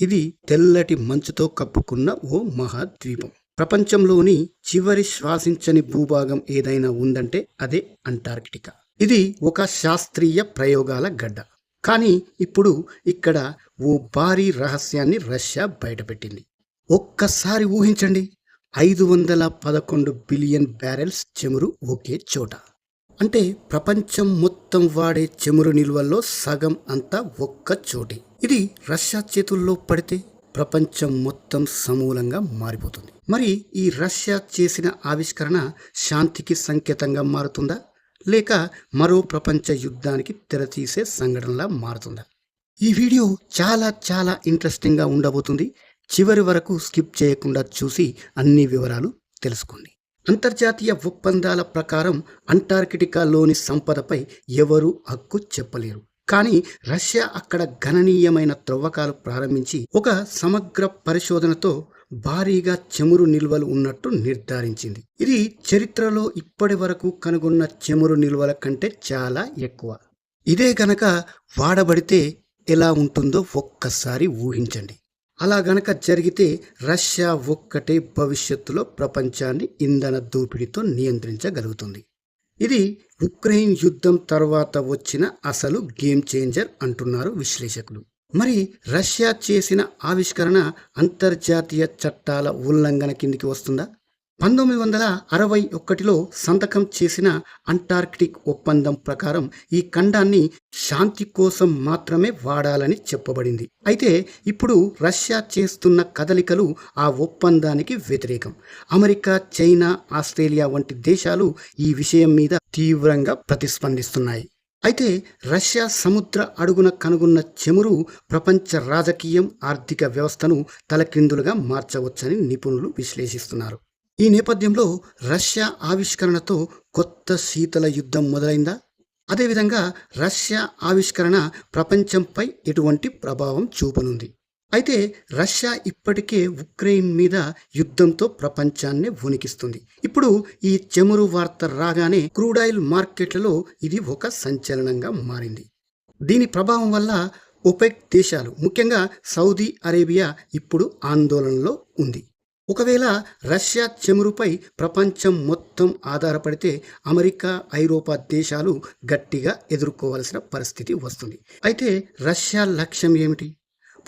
ఇది తెల్లటి మంచుతో కప్పుకున్న ఓ మహాద్వీపం. ప్రపంచంలోని చివరి శ్వాసించని భూభాగం ఏదైనా ఉందంటే అదే అంటార్కిటికా. ఇది ఒక శాస్త్రీయ ప్రయోగాల గడ్డ. కానీ ఇప్పుడు ఇక్కడ ఓ భారీ రహస్యాన్ని రష్యా బయటపెట్టింది. ఒక్కసారి ఊహించండి ఐదు వందల పదకొండు బిలియన్ బ్యారెల్స్ చెమురు ఒకే చోట. అంటే ప్రపంచం మొత్తం వాడే చెమురు నిల్వల్లో సగం అంతా ఒక్క చోటే. ఇది రష్యా చేతుల్లో పడితే ప్రపంచం మొత్తం సమూలంగా మారిపోతుంది. మరి ఈ రష్యా చేసిన ఆవిష్కరణ శాంతికి సంకేతంగా మారుతుందా? లేక మరో ప్రపంచ యుద్ధానికి తెరతీసే సంఘటనలా మారుతుందా? ఈ వీడియో చాలా చాలా ఇంట్రెస్టింగ్గా ఉండబోతుంది. చివరి వరకు స్కిప్ చేయకుండా చూసి అన్ని వివరాలు తెలుసుకోండి. అంతర్జాతీయ ఒప్పందాల ప్రకారం అంటార్కిటికాలోని సంపదపై ఎవరూ హక్కు చెప్పలేరు. కానీ రష్యా అక్కడ గణనీయమైన త్రవ్వకాలు ప్రారంభించి ఒక సమగ్ర పరిశోధనతో భారీగా చెమురు నిల్వలు ఉన్నట్టు నిర్ధారించింది. ఇది చరిత్రలో ఇప్పటి వరకు కనుగొన్న చెమురు నిల్వల కంటే చాలా ఎక్కువ. ఇదే గనక వాడబడితే ఎలా ఉంటుందో ఒక్కసారి ఊహించండి. అలా గనక జరిగితే రష్యా ఒక్కటే భవిష్యత్తులో ప్రపంచాన్ని ఇంధన దోపిడీతో నియంత్రించగలుగుతుంది. ఇది ఉక్రెయిన్ యుద్ధం తర్వాత వచ్చిన అసలు గేమ్ చేంజర్ అంటున్నారు విశ్లేషకులు. మరి రష్యా చేసిన ఆవిష్కరణ అంతర్జాతీయ చట్టాల ఉల్లంఘన కిందికి వస్తుందా? పంతొమ్మిది వందల అరవై ఒకటిలో సంతకం చేసిన అంటార్కిటిక్ ఒప్పందం ప్రకారం ఈ ఖండాన్ని శాంతి కోసం మాత్రమే వాడాలని చెప్పబడింది. అయితే ఇప్పుడు రష్యా చేస్తున్న కదలికలు ఆ ఒప్పందానికి వ్యతిరేకం. అమెరికా చైనా ఆస్ట్రేలియా వంటి దేశాలు ఈ విషయం మీద తీవ్రంగా ప్రతిస్పందిస్తున్నాయి. అయితే రష్యా సముద్ర అడుగున కనుగొన్న చెమురు ప్రపంచ రాజకీయం ఆర్థిక వ్యవస్థను తలక్రిందులుగా మార్చవచ్చని నిపుణులు విశ్లేషిస్తున్నారు. ఈ నేపథ్యంలో రష్యా ఆవిష్కరణతో కొత్త శీతల యుద్ధం మొదలైందా? అదేవిధంగా రష్యా ఆవిష్కరణ ప్రపంచంపై ఎటువంటి ప్రభావం చూపనుంది? అయితే రష్యా ఇప్పటికే ఉక్రెయిన్ మీద యుద్ధంతో ప్రపంచాన్నే వణికిస్తుంది. ఇప్పుడు ఈ చెమురు వార్త రాగానే క్రూడాయిల్ మార్కెట్లలో ఇది ఒక సంచలనంగా మారింది. దీని ప్రభావం వల్ల ఒపెక్ దేశాలు ముఖ్యంగా సౌదీ అరేబియా ఇప్పుడు ఆందోళనలో ఉంది. ఒకవేళ రష్యా చెమురుపై ప్రపంచం మొత్తం ఆధారపడితే అమెరికా ఐరోపా దేశాలు గట్టిగా ఎదుర్కోవాల్సిన పరిస్థితి వస్తుంది. అయితే రష్యా లక్ష్యం ఏమిటి?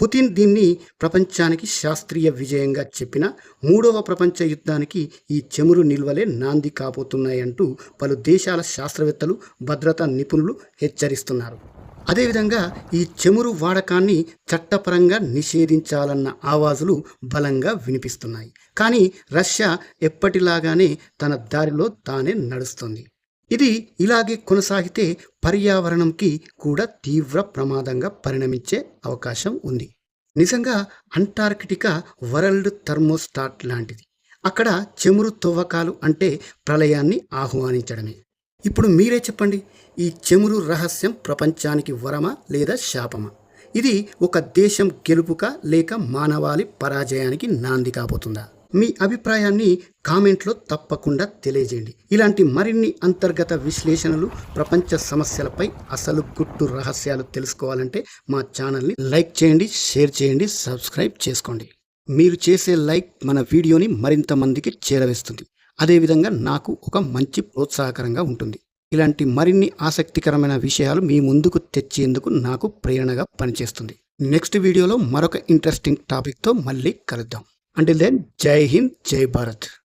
పుతిన్ దీన్ని ప్రపంచానికి శాస్త్రీయ విజయంగా చెప్పిన మూడవ ప్రపంచ యుద్ధానికి ఈ చెమురు నిల్వలే నాంది కాబోతున్నాయంటూ పలు దేశాల శాస్త్రవేత్తలు భద్రతా నిపుణులు హెచ్చరిస్తున్నారు. అదేవిధంగా ఈ చెమురు వాడకాన్ని చట్టపరంగా నిషేధించాలన్న ఆవాజులు బలంగా వినిపిస్తున్నాయి. కానీ రష్యా ఎప్పటిలాగానే తన దారిలో తానే నడుస్తుంది. ఇది ఇలాగే కొనసాగితే పర్యావరణంకి కూడా తీవ్ర ప్రమాదంగా పరిణమించే అవకాశం ఉంది. నిజంగా అంటార్కిటికా వరల్డ్ థర్మోస్టాట్ లాంటిది. అక్కడ చెమురు తవ్వకాలు అంటే ప్రళయాన్ని ఆహ్వానించడమే. ఇప్పుడు మీరే చెప్పండి ఈ చెమురు రహస్యం ప్రపంచానికి వరమా లేదా శాపమా? ఇది ఒక దేశం గెలుపుక లేక మానవాళి పరాజయానికి నాంది కాబోతుందా? మీ అభిప్రాయాన్ని కామెంట్లో తప్పకుండా తెలియజేయండి. ఇలాంటి మరిన్ని అంతర్గత విశ్లేషణలు ప్రపంచ సమస్యలపై అసలు గుట్టు రహస్యాలు తెలుసుకోవాలంటే మా ఛానల్ని లైక్ చేయండి షేర్ చేయండి సబ్స్క్రైబ్ చేసుకోండి. మీరు చేసే లైక్ మన వీడియోని మరింత మందికి చేరవేస్తుంది. అదేవిధంగా నాకు ఒక మంచి ప్రోత్సాహకరంగా ఉంటుంది. ఇలాంటి మరిన్ని ఆసక్తికరమైన విషయాలు మీ ముందుకు తెచ్చేందుకు నాకు ప్రేరణగా పనిచేస్తుంది. నెక్స్ట్ వీడియోలో మరొక ఇంట్రెస్టింగ్ టాపిక్తో మళ్ళీ కలుద్దాం. అంటే దెన్ జై హింద్ జై భారత్.